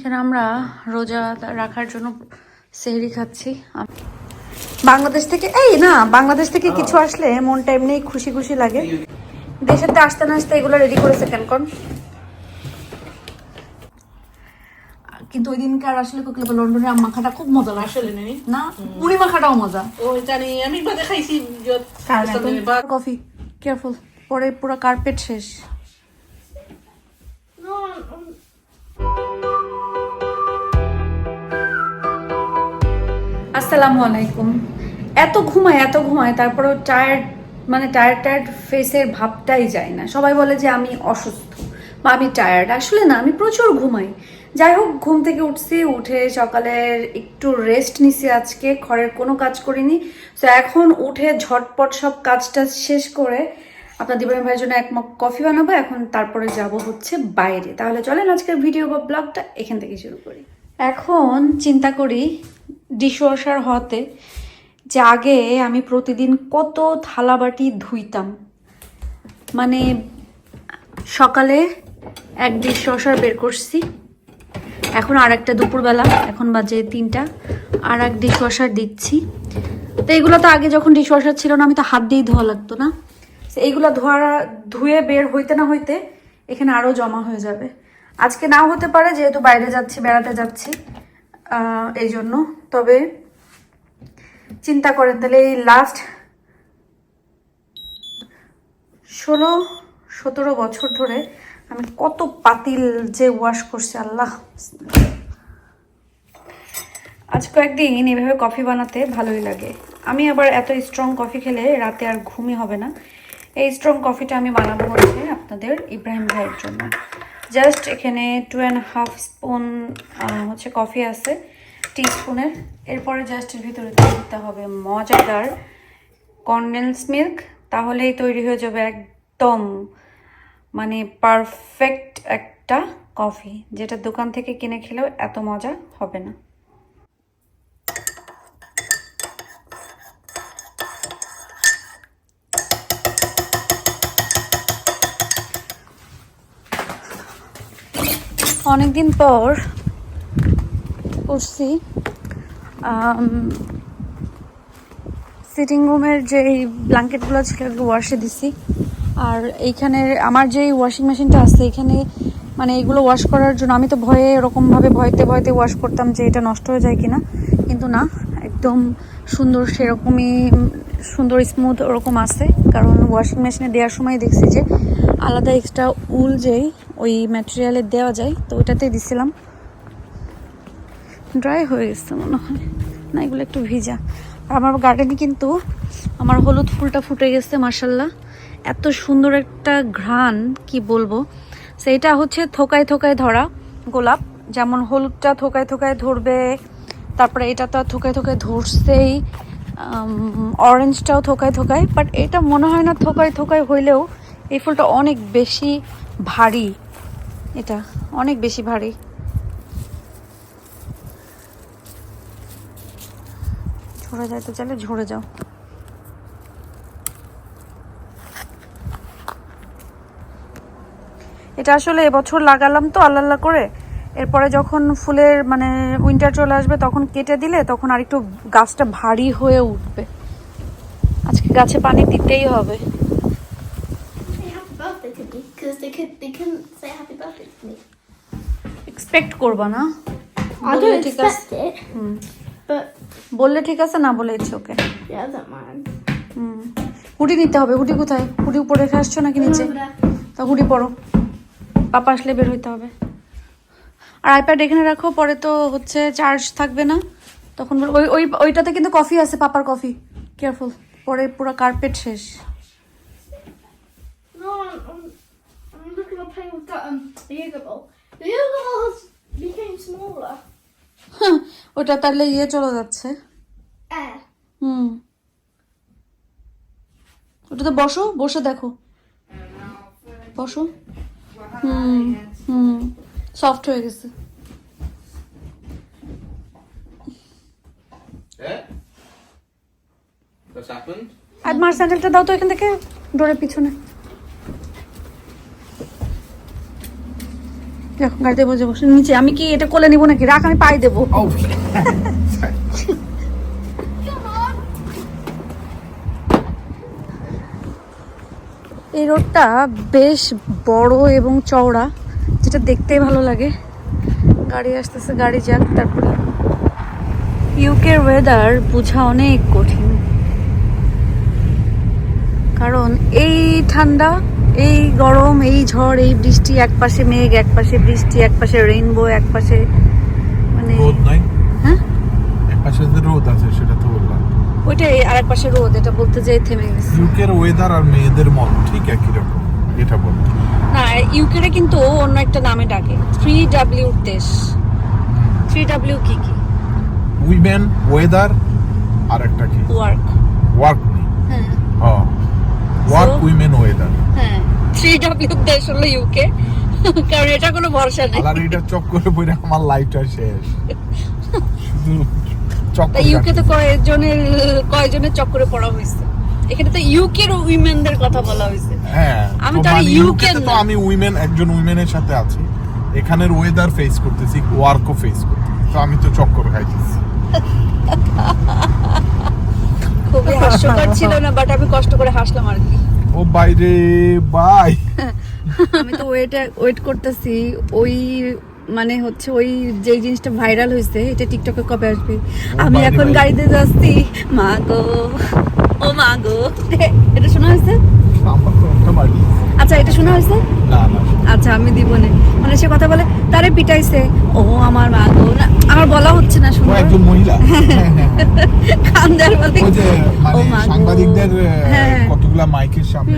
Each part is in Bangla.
এখানে আমরা রোজা রাখার জন্য সেহরি খাচ্ছি। বাংলাদেশ থেকে এই না বাংলাদেশ থেকে কিছু আসলে মনটা এমনি খুশি খুশি লাগে। দেশেতে আসতে না আসতে এগুলো রেডি করেছে কেন কোন কিন্তু ওই দিনকার আসলে কোকলে লন্ডনের আম মাখাটা খুব মজা আসলে নেই না? মুড়ি মাখাটাও মজা। ও জানি আমি বাদে খাইছি কফি কেয়ারফুল পরে পুরো কার্পেট শেষ। আসসালামু আলাইকুম। এত ঘুমায় এত ঘুমায়, তারপরেও টায়ার্ড মানে টায়ার্ড টায়ার্ড ফেসের ভাবটাই যায় না। সবাই বলে যে আমি অসুস্থ বা আমি টায়ার্ড আসলে না, আমি প্রচুর ঘুমাই। যাই হোক, ঘুম থেকে উঠছি, উঠে সকালের একটু রেস্ট নিছি আজকে, ঘরের কোনো কাজ করিনি। তো এখন উঠে ঝটপট সব কাজটা শেষ করে আপনার দিবানী ভাইয়ের জন্য এক মগ কফি বানাবো। এখন তারপরে যাব হচ্ছে বাইরে। তাহলে চলেন আজকের ভিডিও বা ব্লগটা এখান থেকে শুরু করি। এখন চিন্তা করি ডিশওয়াশার হতে যে আগে আমি প্রতিদিন কত থালাবাটি ধুইতাম। মানে সকালে এক ডিশওয়াশার বের করছি, এখন আর একটা দুপুরবেলা, এখন বাজে তিনটা আর এক ডিশওয়াশার দিচ্ছি। তো এইগুলো তো আগে যখন ডিশওয়াশার ছিল না, আমি তো হাত দিয়েই ধোয়া লাগতো না। এইগুলো ধোয়া ধুয়ে বের হইতে না হইতে এখানে আরও জমা হয়ে যাবে। আজকে নাও হতে পারে, যেহেতু বাইরে যাচ্ছি, বেড়াতে যাচ্ছি। এই জন্য। তবে চিন্তা করেন তাহলে এই লাস্ট ষোলো, সতেরো বছর ধরে আমি কত পাতিল যে ওয়াশ করছি, আল্লাহ। আজ কয়েকদিন এভাবে কফি বানাতে ভালোই লাগে। আমি আবার এত স্ট্রং কফি খেলে রাতে আর ঘুমই হবে না। এই স্ট্রং কফিটা আমি বানাবো হচ্ছে আপনাদের ইব্রাহিম ভাইয়ের জন্য। জাস্ট এখানে টু অ্যান্ড হাফ স্পুন হচ্ছে কফি আছে টি স্পুনের এরপরে জাস্ট ভিতরে দিতে হবে মজাদার কন্ডেন্স মিল্ক তাহলেই তৈরি হয়ে যাবে একদম মানে পারফেক্ট একটা কফি যেটা দোকান থেকে কিনে খেলেও এত মজা হবে না। অনেকদিন পর করছি সিটিং রুমের যে ব্ল্যাঙ্কেটগুলো ছিল এগুলো ওয়াশে দিছি। আর এইখানে আমার যে ওয়াশিং মেশিনটা আছে, এখানে মানে এগুলো ওয়াশ করার জন্য আমি তো ভয়ে এরকমভাবে ভয়তে ভয়তে ওয়াশ করতাম যে এটা নষ্ট হয়ে যায় কিনা। কিন্তু না, একদম সুন্দর সেরকমই, সুন্দর স্মুথ ওরকম আছে। কারণ ওয়াশিং মেশিনে দেওয়ার সময় দেখছি যে আলাদা এক্সট্রা উল যেই ওই ম্যাটেরিয়ালে দেওয়া যায়, তো ওইটাতেই দিছিলাম। ড্রাই হয়ে গেছে মনে হয়। না, এগুলো একটু ভিজা। আর আমার গার্ডেনে কিন্তু আমার হলুদ ফুলটা ফুটে গেছে মার্শাল্লাহ এত সুন্দর একটা ঘ্রাণ, কি বলব। সেইটা হচ্ছে থোকায় থোকায় ধরা গোলাপ। যেমন হলুদটা থোকায় থোকায় ধরবে, তারপরে এটা তো আর থোকায় থোকায় ধরছেই অরেঞ্জটাও থোকায় থোকায়। বাট এটা মনে হয় না থোকায় থোকায় হইলেও এই ফুলটা অনেক বেশি ভারী। এটা অনেক বেশি ভারী। ঝরে যায় তো চাইলে ঝরে যাও। এটা আসলে এবছর লাগালাম তো আল্লাহ আল্লাহ করে। এরপরে যখন ফুলের মানে উইন্টার চলে আসবে তখন কেটে দিলে তখন আরেকটু গাছটা ভারী হয়ে উঠবে। আজকে গাছে পানি দিতেই হবে Say happy birthday to me because they could they couldn't say happy birthday to me. Expect করবা না। I বললে don't ঠিক আছে। expect it, hmm. but বললে ঠিক আছে না বলে ইচ্ছে okay. yeah, I don't mind. Hmm. Hoodie নিতে হবে হুডি কোথায়? হুডি উপরে রেখে আসছো নাকি নিচে? তা হুডি পরো পাপা আসলে বের হইতে হবে। আর আইপ্যাড এখানে রাখো পরে তো হচ্ছে চার্জ থাকবে না। তখন বল- ওই ওই ওইটাতে কিন্তু কফি আছে পাপার কফি কেয়ারফুল পরে পুরো কার্পেট শেষ। No, I'm, I'm, Playing with that um the yoga ball. The yoga ball has became smaller. হ্যাঁ, ওটা তাহলে ইয়ে চলে যাচ্ছে Air. হুম ওটাতে বসো বসে দেখো বসো হুম হুম সফট হয়ে গেছে What's happened? আর মার স্যান্ডেলটা দাও তো এখান থেকে ডোরের পিছনে এখন গাড়িতে বসে বসে নিচে, আমি কি এটা কোলে নিব নাকি? রাখ, আমি পাই দেবো. এই রোডটা বেশ বড় এবং চওড়া, যেটা দেখতেই ভালো লাগে। গাড়ি আসতেছে, গাড়ি যাক, তারপরে ইউকের ওয়েদার বোঝা অনেক কঠিন। কারণ এই ঠান্ডা এই গরম এই ঝড় এই বৃষ্টি এক পাশে মেঘ এক পাশে বৃষ্টি এক পাশে রেইনবো এক পাশে মানে রোদ নাই? হ্যাঁ? একপাশে যে রোদ আছে সেটা তো বললাম। ওইটাই আর এক পাশে রোদ এটা বলতে যেয়ে থেমে গেছে। ইউকের ওয়েদার আর মেয়েদের মন ঠিক একই রকম এটা বলতে। না ইউকেরে কিন্তু অন্য একটা নামে ডাকে থ্রি ডাব্লিউ দেশ। থ্রি ডাব্লিউ কি কি? উইমেন ওয়েদার আর একটা কি? ওয়ার্ক ওয়ার্ক নেই। হ্যাঁ। ওয়ার্ক উইমেন ওয়েদার হ্যাঁ। ডাব্লিউ দেশ হলো ইউকে কারণ এটা কোনো ভরসা নেই। আর এটা করে পড়ে আমার লাইফটা শেষ। শুধু ইউকে তো কয়জনের কয়জনের চক্করে পড়া হয়েছে। এখানে তো ইউকের উইমেনদের কথা বলা হয়েছে। হ্যাঁ আমি তো মানে UK তে তো আমি উইমেন একজন উইমেনের সাথে আছি। এখানের ওয়েদার ফেস করতেছি ওয়ার্কও ফেস করতেছি। তো আমি তো চক্কর খাইতেছি। খুবই হাস্যকর ছিল না বাট আমি কষ্ট করে হাসলাম আর কি। ও বাইরে বাই। আমি তো ওয়েট ওয়েট করতেছি। ওই মানে হচ্ছে ওই যে জিনিসটা ভাইরাল হয়েছে এটা টিকটকে কবে আসবে? আমি এখন গাড়িতে যাচ্ছি। মা গো ও মা গো। এটা শোনা হয়েছে আচ্ছা এটা শোনা হয়েছে না না আমি দিব না। মানে সে কথা বলে তারে পিটাইছে। ও আমার মা গো। না আমার বলা হচ্ছে না ও শুনো একজন মহিলা? হ্যাঁ, হ্যাঁ। বলতে ও মানে মা সাংবাদিকদের হ্যাঁ। কতগুলা মাইকের সামনে।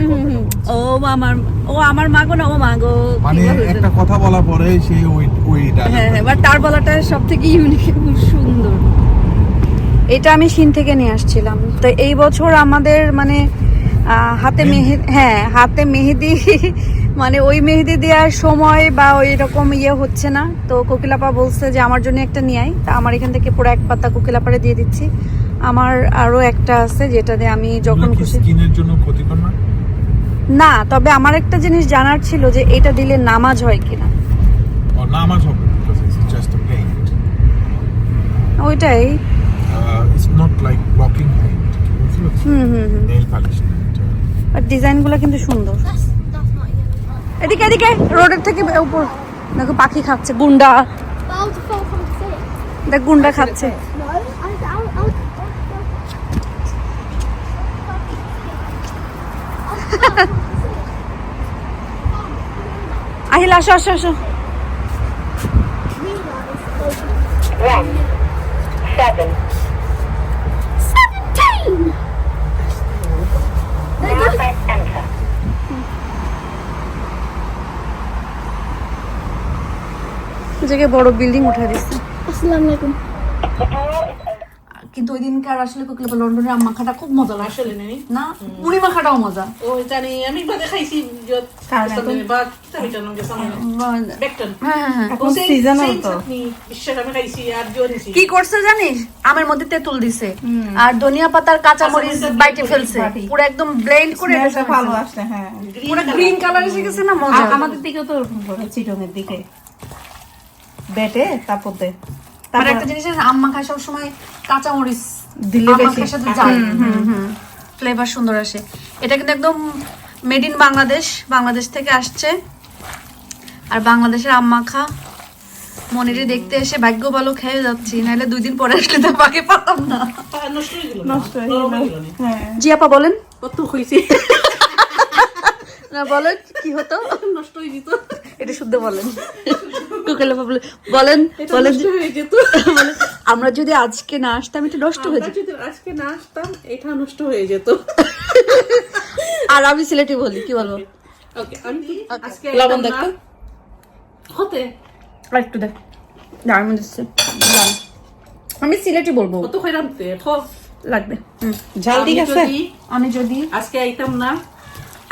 ও আমার ও আমার মা গো না ও মা গো। মানে একটা কথা বলার পরে সে ওই ওই dialogue হ্যাঁ হ্যাঁ বাট তার বলাটা সব থেকে ইউনিক খুব সুন্দর। এটা আমি সিন থেকে নিয়ে আসছিলাম। তো এই বছর আমাদের মানে হাতে মেহেদি হ্যাঁ হাতে মেহেদি মানে ওই মেহেদি দেওয়ার সময় বা ওই রকম ইয়ে হচ্ছে না। তো কোকিলাপা বলছে যে আমার জন্য একটা নিয়ে আয়। তা আমার এখান থেকে পুরো এক পাতা কোকিলাপাড়ে দিয়ে দিচ্ছি। আমার আরও একটা আছে যেটা দিয়ে আমি যখন খুশি স্কিনের জন্য ক্ষতিকর না? না তবে আমার একটা জিনিস জানার ছিল যে এটা দিলে নামাজ হয় কিনা। ও না হবে ওইটাই। Blocking paint বুঝতে পারছ হুম হুম হুম। আর ডিজাইনগুলো কিন্তু সুন্দর। এদিকে এদিকে রোডের থেকে উপর দেখো পাখি খাচ্ছে গুন্ডা. দেখ গুন্ডা খাচ্ছে. আহিল আসো আসো আসো One, seven, জায়গায় বড় বিল্ডিং উঠে দিচ্ছে is open. কিন্তু ওই দিনকার আসলে কোকিলা লন্ডনের মাখাটা খুব মজা লাগে। আসলে নেই। না? মুড়ি মাখাটাও মজা। ও জানি আমি বাদে খাইছি যত বা কিতা নঙ্গে সামনে। বেকটন হ্যাঁ হ্যাঁ হ্যাঁ। খাইছি কি করছে জানিস? আমের মধ্যে তেঁতুল দিছে। আর ধনিয়া পাতার কাঁচা মরিচ বাইটে ফেলছে। পুরো একদম ব্লেন্ড করে ভালো আসছে হ্যাঁ। পুরো গ্রিন কালার এসে গেছে না মজা? আমাদের দিকেও তো ওরকম চিটংয়ের দিকে। বেটে তারপর দে। আর তারপর একটা জিনিস আছে, আম মাখা সব সময় কাঁচা মরিচ দিলে বেশি। সাথে যায়। ফ্লেভার সুন্দর আসে। এটা কিন্তু একদম মেড ইন বাংলাদেশ। বাংলাদেশ থেকে আসছে। আর বাংলাদেশের আম মাখা মনিরে দেখতে এসে ভাগ্য ভালো খেয়ে যাচ্ছি। নাহলে দুই দিন পরে আসলে তো পাকে পাতাম না। হয়ে গেল নষ্ট হয়ে গেল। হয়ে গেল না। হ্যাঁ। জি আপা বলেন। কত হইছে না কি হতো? নষ্ট হয়ে যেত। এটা শুদ্ধ বলেন। কুকেলে বলে বলেন বলেন নষ্ট হয়ে যেত। বলেন, আমরা যদি আজকে না আসতাম এটা নষ্ট হয়ে যেত। যদি আজকে না আসতাম এটা নষ্ট হয়ে যেত। আর আমি সিলেটি বলি কি বলব? ওকে আমি আজকে লবণ? না। হতে। আর একটু দেখ দিচ্ছে। আমি সিলেটি বলব। খাইলাম তে লাগবে। ঝাল ঠিক আমি আছে? যদি আমি যদি আজকে আইতাম না।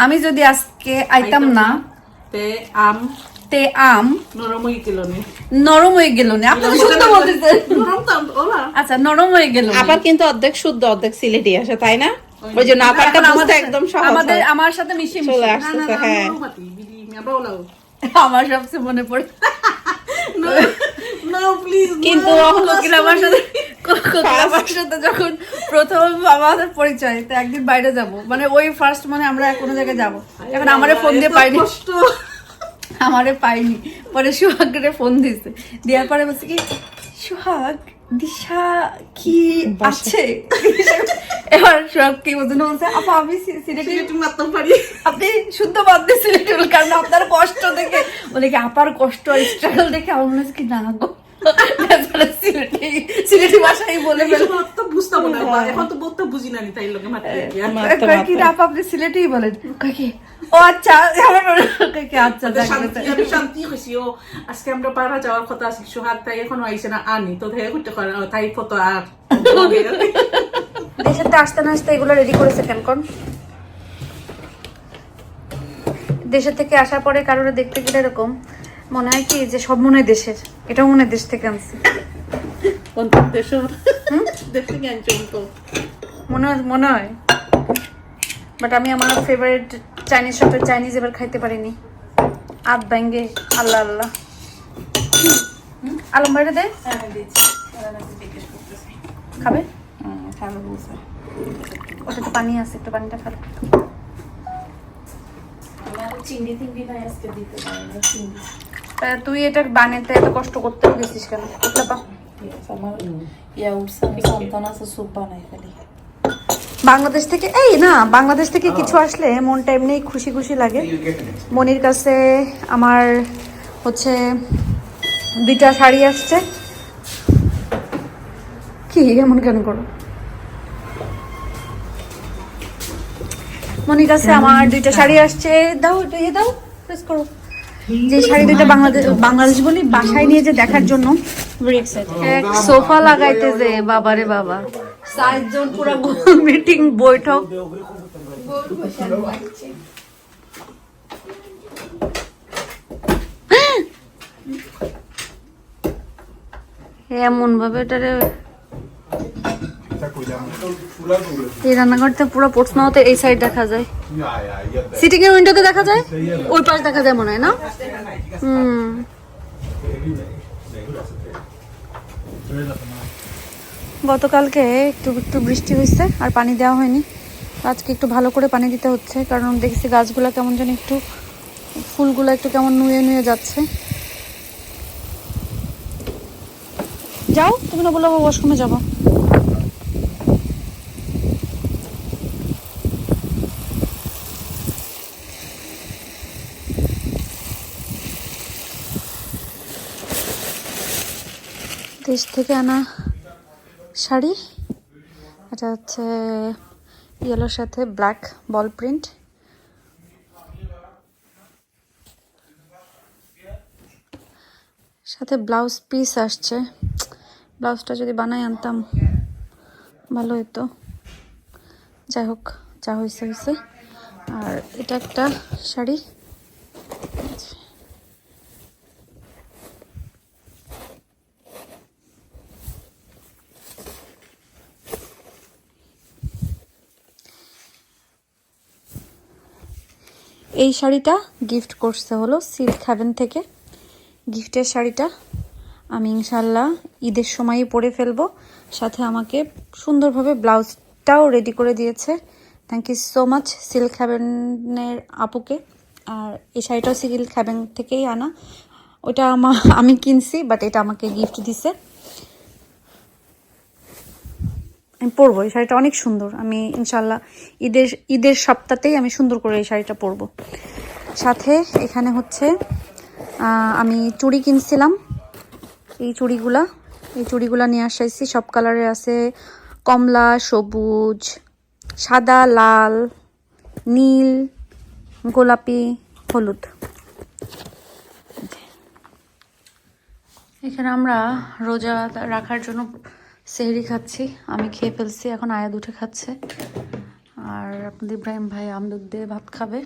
আমি যদি আজকে আইতাম না। তে আম। তে আম। নরম হয়ে গেল না। নরম হয়ে গেল না। আপনি শুদ্ধ বলতেছেন। নরম তো ওলা। আচ্ছা নরম হয়ে গেল আবার কিন্তু অর্ধেক শুদ্ধ অর্ধেক সিলেটি আসে তাই না? ওই জন্য আপারটা বুঝতে একদম সহজ আমাদের আমার সাথে মিশে চলে মিশে হ্যাঁ। নরম আতি বিডি আমরা সবচেয়ে মনে পড়ে please, no. কিন্তু আমার সাথে আমার সাথে যখন প্রথম আমাদের পরিচয় তো একদিন বাইরে যাব। মানে ওই ফার্স্ট মানে আমরা কোনো জায়গায় যাব। এখন আমারে ফোন দিয়ে পাইনি। আমারে পাইনি। পরে সোহাগরে ফোন দিছে। দেওয়ার পরে বলছে কি সোহাগ দিশা কি আছে? এবার সোহাগ কি বলছে? বলছে আপা আমি সি- সিলেটে সিলেটি মারতে পারি। আপনি শুনতে পারতে সিলেটে কারণ আপনার কষ্ট দেখে বলে কি আপার কষ্ট স্ট্রাগল দেখে আমার মনে হচ্ছে কি না গো। আসলে সিলেটি সিলেটি ভাষাই বলে এই ফেলে। সময় তো বুঝতাম না, এখন তো বলতে বুঝি না তাই লোকে মারতে কি না আপনি সিলেটেই বলেন? কয় ও আচ্ছা আমার হয় কয় কি আচ্ছা তাদের যাক শান্তি, আমি শান্তি হয়েছি, ও। আজকে আমরা পাড়া যাওয়ার কথা আছে সোহাগ তাই এখনও আইসে না আনি। তো ধেয়ে করতে তাই ফটো আর দেশের তো আসতে না আসতে এগুলো রেডি করেছে কেন কোন? দেশের থেকে আসার পরে কারোর দেখতে গেলে এরকম মনে হয় কি যে সব মনে হয় দেশের। এটাও মনে দেশ থেকে আনছে। অন্তর দেশের দেখতে কি আনছি মনে হয় মনে হয়। বাট আমি আমার ফেভারিট চাইনিজ শপে চাইনিজ এবার খাইতে পারিনি। আত ব্যাঙ্গে আল্লাহ আল্লাহ। আলম বাইরে দে। খাবে? ওটা তো পানি আছে একটু পানিটা খাবে তা তুই এটা বানাতে এত কষ্ট করতে গেছিস কেন? উঠলে পা। বাংলাদেশ থেকে এই না বাংলাদেশ থেকে কিছু আসলে মনটা এমনি খুশি খুশি লাগে। মনির কাছে আমার হচ্ছে দুইটা শাড়ি আসছে। কি এমন কেন করো? মনির কাছে আমার দুইটা শাড়ি আসছে। দাও এটা ইয়ে দাও প্রেস করো। যে শাড়ি দুইটা বাংলাদেশ বাংলাদেশ বলি বাসায় নিয়ে যে দেখার জন্য। এক সোফা লাগাইতে যে বাবারে বাবা। চারজন পুরো মিটিং বৈঠক। এমন ভাবে এটারে এই রান্নাঘরটা পুরো পোর্টসমাউথে এই সাইড দেখা যায়। সিটিং এর উইন্ডোতে দেখা যায়? ওই পাশ দেখা যায় মনে হয়, না? হুম। গতকালকে একটু একটু বৃষ্টি হয়েছে, আর পানি দেওয়া হয়নি। আজকে একটু ভালো করে পানি দিতে হচ্ছে, কারণ দেখছি গাছগুলো কেমন যেন একটু, ফুলগুলো একটু কেমন নুয়ে নুয়ে যাচ্ছে। যাও, তুমি না বলো ওয়াশরুমে যাব। দেশ থেকে আনা শাড়ি। এটা হচ্ছে ইয়েলোর সাথে ব্ল্যাক বল প্রিন্ট সাথে ব্লাউজ পিস আসছে। ব্লাউজটা যদি বানাই আনতাম, ভালো হতো যাই হোক, যা হয়েছে হয়েছে আর এটা একটা শাড়ি। এই শাড়িটা গিফট করছে হলো সিল্ক হ্যাভেন থেকে। গিফটের শাড়িটা আমি ইনশাল্লাহ ঈদের সময়ই পরে ফেলব। সাথে আমাকে সুন্দরভাবে ব্লাউজটাও রেডি করে দিয়েছে। Thank you so much silk হ্যাভেনের আপুকে। আর এই শাড়িটাও সিল্ক হ্যাভেন থেকেই আনা। ওটা আমা আমি কিনছি বাট এটা আমাকে গিফট দিছে। আমি পরবো, এই শাড়িটা অনেক সুন্দর। আমি ইনশাল্লাহ ঈদের ঈদের সপ্তাহতেই আমি সুন্দর করে এই শাড়িটা পরবো। সাথে এখানে হচ্ছে আমি চুড়ি কিনছিলাম। এই চুড়িগুলা এই চুড়িগুলা নিয়ে আসাইছি। সব কালারের আছে, কমলা, সবুজ, সাদা, লাল, নীল, গোলাপি, হলুদ। এখানে আমরা রোজা রাখার জন্য সেহরি খাচ্ছি আমি খেয়ে ফেলছি এখন আয়াদ উঠে খাচ্ছে। আর আপনাদের ইব্রাহিম ভাই আমদুদ দিয়ে ভাত খাবে।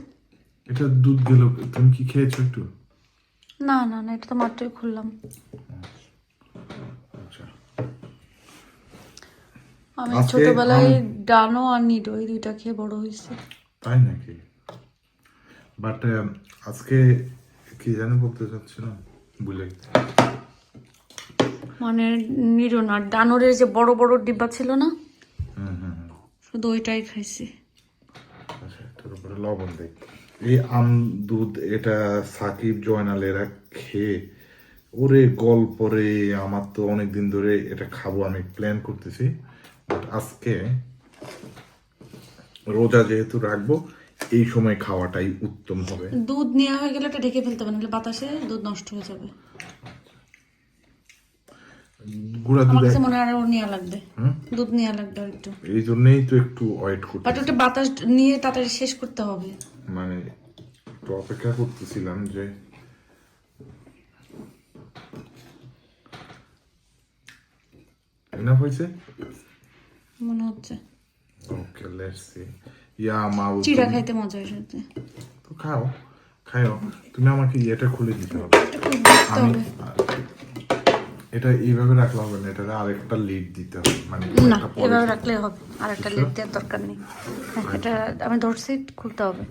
এটা দুধ গেল তুমি কি খেয়েছো একটু? না না না এটা তো মাত্রই খুললাম। আচ্ছা। আমি ছোটবেলায় ডানো আর নিডো এই দুইটা খেয়ে বড় হয়েছে। তাই নাকি? বাট আজকে কি জানি বলতে চাচ্ছিলাম ভুলে গেছি। মানে নিরোনার ডানোরের যে বড় বড় ডিব্বা ছিল না? হুম হুম হুম। শুধু ওইটাই খাইছি। আচ্ছা লবণ দেই। এই আম দুধ এটা সাকিব জয়নাল এরা খেয়ে ওরে গল্প রে আমার তো অনেক দিন ধরে এটা খাব আমি প্ল্যান করতেছি। বাট আজকে রোজা যেহেতু রাখব এই সময় খাওয়াটাই উত্তম হবে। দুধ নেওয়া হয়ে গেলে ওটা ঢেকে ফেলতে হবে নাহলে বাতাসে দুধ নষ্ট হয়ে যাবে। গুঁড়া আমার কাছে মনে হয় আরও নেওয়া লাগবে। দুধ নেওয়া লাগবে একটু। এই জন্যই তো একটু ওয়েট করতে বাট ওটা বাতাস নিয়ে তাড়াতাড়ি শেষ করতে হবে। মানে একটু অপেক্ষা করতেছিলাম যে এনাফ হয়েছে? মনে হচ্ছে। ওকে লেটস সি ইয়া মা চিড়া খাইতে মজা তো খাও খাও তুমি আমাকে ইয়েটা খুলে দিতে আমি হবে। এটা এইভাবে রাখলে হবে না এটা আরেকটা লিড দিতে হবে মানে না এভাবে রাখলে হবে। আর একটা লিড দেওয়ার দরকার নেই। হ্যাঁ, এটা আমি ধরছি খুলতে হবে।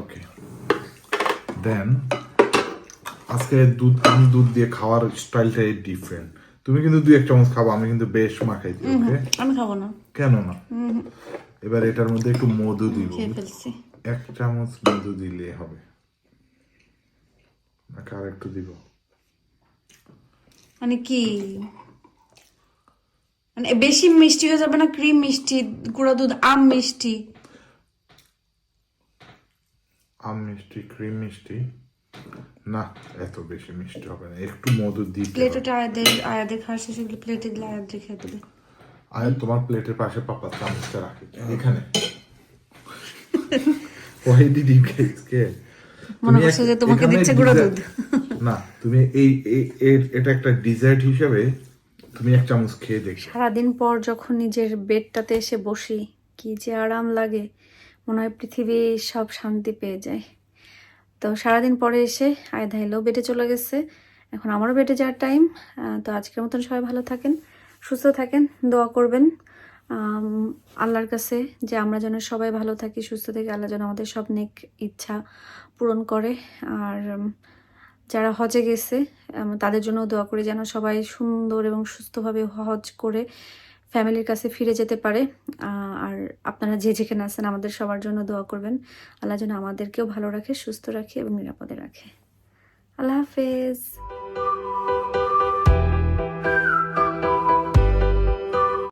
ওকে দেন আজকে দুধ আমি দুধ দিয়ে খাওয়ার স্টাইলটাই ডিফারেন্ট তুমি কিন্তু দুই এক চামচ খাব আমি কিন্তু বেশ মাখাই দিই ওকে আমি খাব না। কেন না? এবার এটার মধ্যে একটু মধু দিব। এক চামচ মধু দিলে হবে। আর একটু দিব? মানে কি? মানে বেশি মিষ্টি হয়ে যাবে না ক্রিম মিষ্টি গুঁড়া দুধ আম মিষ্টি? আম মিষ্টি ক্রিম মিষ্টি? না এত বেশি মিষ্টি হবে না। একটু মধু দিতে প্লেট হবে। ওটা আয়াদের আয়াদের খাওয়ার শেষে প্লেটে দিলে আয়াদ রেখে দেবে। আর তোমার প্লেটের পাশে পাপা চামচটা রাখি। এখানে। did you guys মনে তুমি করছে যে তোমাকে দিচ্ছে গুঁড়া দুধ। না, তুমি এই এটা একটা ডিজার্ট হিসেবে তুমি এক চামচ খেয়ে দেখো। সারাদিন পর যখন নিজের বেডটাতে এসে বসি, কি যে আরাম লাগে, মনে হয় পৃথিবী সব শান্তি পেয়ে যায়। তো সারাদিন পরে এসে আয়দা এলো বেডে চলে গেছে। এখন আমারও বেডে যাওয়ার টাইম। তো আজকের মতন সবাই ভালো থাকেন, সুস্থ থাকেন, দোয়া করবেন। আল্লাহর কাছে যে আমরা যেন সবাই ভালো থাকি, সুস্থ থাকি, আল্লাহ যেন আমাদের সব নেক ইচ্ছা পূরণ করে। আর যারা হজে গেছে তাদের জন্য দোয়া করি যেন সবাই সুন্দর এবং সুস্থভাবে হজ করে ফ্যামিলির কাছে ফিরে যেতে পারে। আর আপনারা যে যেখানে আছেন, আমাদের সবার জন্য দোয়া করবেন। আল্লাহ যেন আমাদেরকেও ভালো রাখে, সুস্থ রাখে এবং নিরাপদে রাখে। আল্লাহ হাফেজ।